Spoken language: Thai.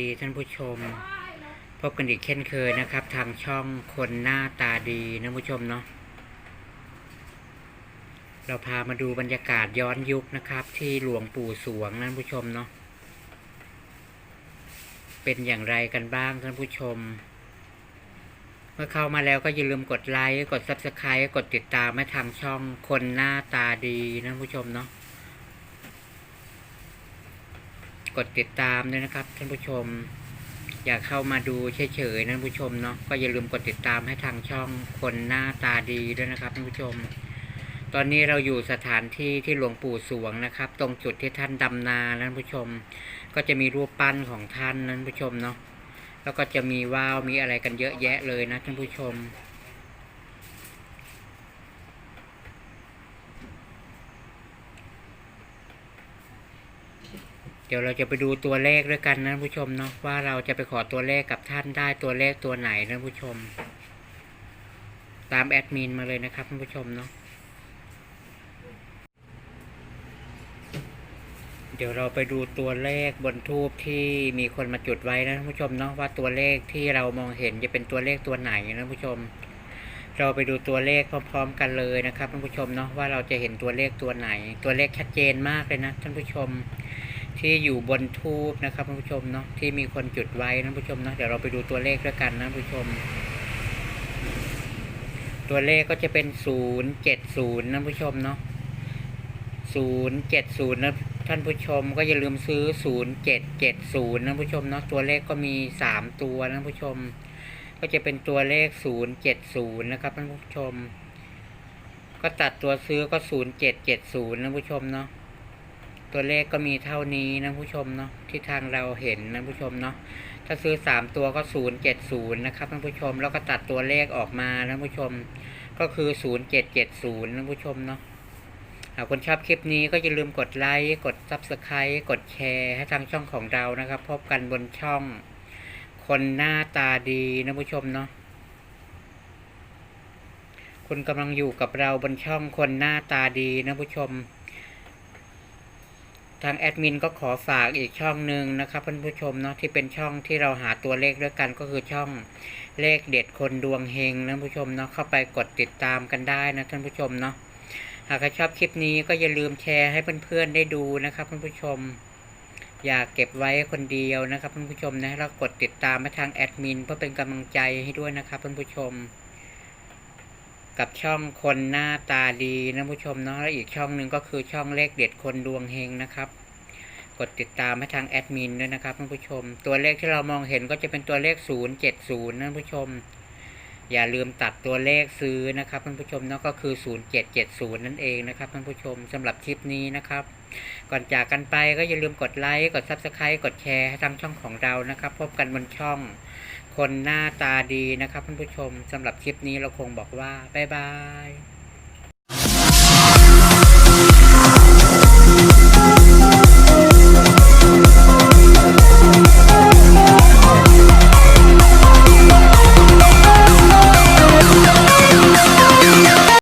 ดีท่านผู้ชม พบกันอีกเช่นเคยนะครับ ทางช่องคนหน้าตาดีนะผู้ชมเนาะเราพามาดูบรรยากาศย้อนยุคนะครับ ที่หลวงปู่สวงนะท่นผู้ชมเนาะเป็นอย่างไรกันบ้างท่านผู้ชม เมื่อเข้ามาแล้วก็อย่าลืมกดไลค์กด subscribe กดติดตามให้ทางช่องคนหน้าตาดีนะผู้ชมเนาะ กดติดตามด้วยนะครับท่านผู้ชม อยากเข้ามาดูเฉยๆนะท่านผู้ชมเนาะก็อย่าลืมกดติดตามให้ทางช่องคนหน้าตาดีด้วยนะครับท่านผู้ชม ตอนนี้เราอยู่สถานที่ที่หลวงปู่สวงนะครับ ตรงจุดที่ท่านดำนาท่านผู้ชม ก็จะมีรูปปั้นของท่านนะท่านผู้ชมเนาะแล้วก็จะมีว่าวมีอะไรกันเยอะแยะเลยนะท่านผู้ชม เดี๋ยวเราจะไปดูตัวเลขด้วยกันนะท่นผู้ชมเนาะว่าเราจะไปขอตัวเลขกับท่านได้ตัวเลขตัวไหนนะท่นผู้ชม ตามแอดมินมาเลยนะครับท่านผู้ชมเนาะเดี๋ยวเราไปดูตัวเลขบนทูบที่มีคนมาจุดไว้นะท่นผู้ชมเนาะว่าตัวเลขที่เรามองเห็นจะเป็นตัวเลขตัวไหนนะท่นผู้ชม เราไปดูตัวเลขพร้อมๆกันเลยนะครับท่านผู้ชมเนาะว่าเราจะเห็นตัวเลขตัวไหน ตัวเลขชัดเจนมากเลยนะท่านผู้ชม ที่อยู่บนทูบนะครับท่านผู้ชมเนาะที่มีคนจุดไว้นะท่านผู้ชมเนาะเดี๋ยวเราไปดูตัวเลขด้วยกันนะท่านผู้ชม ตัวเลขก็จะเป็นศูนย์เจ็ดศูนย์นะท่านผู้ชมเนาะศูนย์เจ็ดศูนย์นะท่านผู้ชมก็อย่าลืมซื้อศูนย์เจ็ดเจ็ดศูนย์นะท่านผู้ชมเนาะตัวเลขก็มีสามตัวนะท่านผู้ชม ก็จะเป็นตัวเลขศูนย์เจ็ดศูนย์นะครับท่านผู้ชม ก็ตัดตัวซื้อก็ศูนย์เจ็ดเจ็ดศูนย์นะท่านผู้ชมเนาะ ตัวเลขก็มีเท่านี้นะผู้ชมเนาะที่ทางเราเห็นนะผู้ชมเนาะถ้าซื้อสามตัวก็ศูนย์เจ็ดศูนย์นะครับท่านผู้ชมแล้วก็ตัดตัวเลขออกมานะผู้ชม ก็คือศูนย์เจ็ดเจ็ดศูนย์นะผู้ชมเนาะหากคนชอบคลิปนี้ก็อย่าลืมกดไลค์กดซับสไครต์กดแชร์ให้ทางช่องของเรานะครับ พบกันบนช่อง คนหน้าตาดีนะผู้ชมเนาะคุณกำลังอยู่กับเราบนช่องคนหน้าตาดีนะผู้ชม ทางแอดมินก็ขอฝากอีกช่องหนึ่งนะครับท่านผู้ชมเนาะที่เป็นช่องที่เราหาตัวเลขด้วยกันก็คือช่องเลขเด็ดคนดวงเฮงนะท่านผู้ชมเนาะเข้าไปกดติดตามกันได้นะท่านผู้ชมเนาะหากใครชอบคลิปนี้ก็อย่าลืมแชร์ให้เพื่อนๆได้ดูนะครับท่านผู้ชม อย่าเก็บไว้คนเดียวนะครับท่านผู้ชมนะแล้วกดติดตามมาทางแอดมินเพื่อเป็นกำลังใจให้ด้วยนะครับท่านผู้ชม กับช่องคนหน้าตาดีนะผู้ชมเนาะและอีกช่องหนึ่งก็คือช่องเลขเด็ดคนดวงเฮงนะครับ กดติดตามให้ทางแอดมินด้วยนะครับท่านผู้ชม ตัวเลขที่เรามองเห็นก็จะเป็นตัวเลข 070นะท่านผู้ชม อย่าลืมตัดตัวเลขซื้อนะครับท่านผู้ชมเนาะก็คือ 0770 นั่นเองนะครับท่านผู้ชมสำหรับคลิปนี้นะครับ ก่อนจากกันไปก็อย่าลืมกดไลค์กด Subscribe กดแชร์ให้ทางช่องของเรานะครับ พบกันบนช่อง คนหน้าตาดีนะครับท่านผู้ชมสำหรับคลิปนี้เราคงบอกว่าบ๊ายบาย